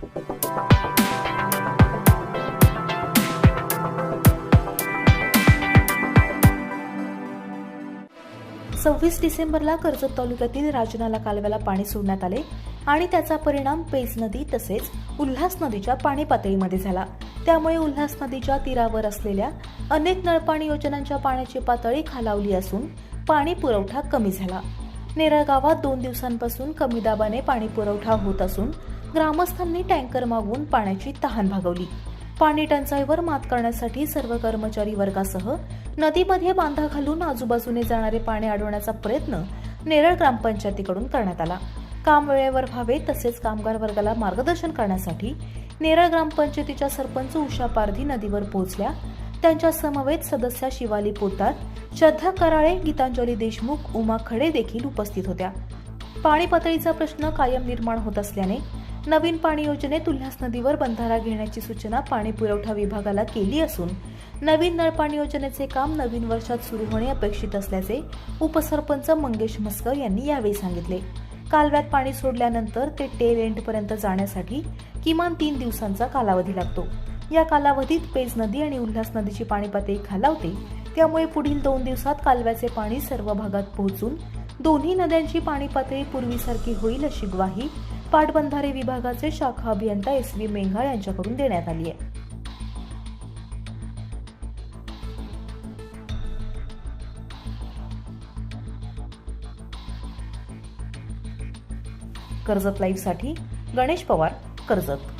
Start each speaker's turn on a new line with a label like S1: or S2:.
S1: सव्वीस डिसेंबरला कर्जत तालुक्यातील राजनाला कालव्याला पाणी सोडण्यात आले आणि त्याचा परिणाम पेज नदी तसेच उल्हास नदीच्या पाणी पातळीमध्ये झाला. त्यामुळे उल्हास नदीच्या तीरावर असलेल्या अनेक नळपाणी योजनांच्या पाण्याची पातळी खालावली असून पाणी पुरवठा कमी झाला. नेरळ गावात दोन दिवसांपासून कमी दाबाने पाणी पुरवठा होत असून ग्रामस्थांनी टँकर मागवून पाण्याची तहान भागवली. पाणी टंचाईवर मात करण्यासाठी सर्व कर्मचारी वर्गासह नदीमध्ये बांधा घालून आजूबाजूने जाणारे पाणी अडवण्याचा प्रयत्न नेरळ ग्रामपंचायतीकडून करण्यात आला. काम वेळेवर व्हावे तसेच कामगार वर्गाला मार्गदर्शन करण्यासाठी नेरळ ग्रामपंचायतीच्या सरपंच उषा पारधी नदीवर पोहोचल्या. त्यांच्या समवेत सदस्या शिवाली पोतार श्रद्धा कराळे गीतांजली देशमुख उमा खडे देखील उपस्थित होत्या. पाणी पातळीचा प्रश्न कायम निर्माण होत असल्याने नवीन पाणी योजनेत उल्हास नदीवर बंधारा घेण्याची सूचना पाणी पुरवठा विभागाला केली असून नवीन नळपाणी योजनेचे काम नवीन वर्षात सुरू होणे अपेक्षित असल्याचे उपसरपंच मंगेश मस्कर यांनी यावेळी सांगितले. कालव्यात पाणी सोडल्यानंतर ते टेल एंडपर्यंत जाण्यासाठी किमान तीन दिवसांचा कालावधी लागतो. या कालावधीत पेज नदी आणि उल्हास नदीची पाणी पातळी खालावते. त्यामुळे पुढील दोन दिवसात कालव्याचे पाणी सर्व भागात पोहोचून दोन्ही नद्यांची पाणी पातळी पूर्वीसारखी होईल अशी ग्वाही पाटबंधारे विभागाचे शाखा अभियंता एस व्ही मेंघाळ यांच्याकडून देण्यात आली आहे. कर्जत लाईव्हसाठी गणेश पवार कर्जत.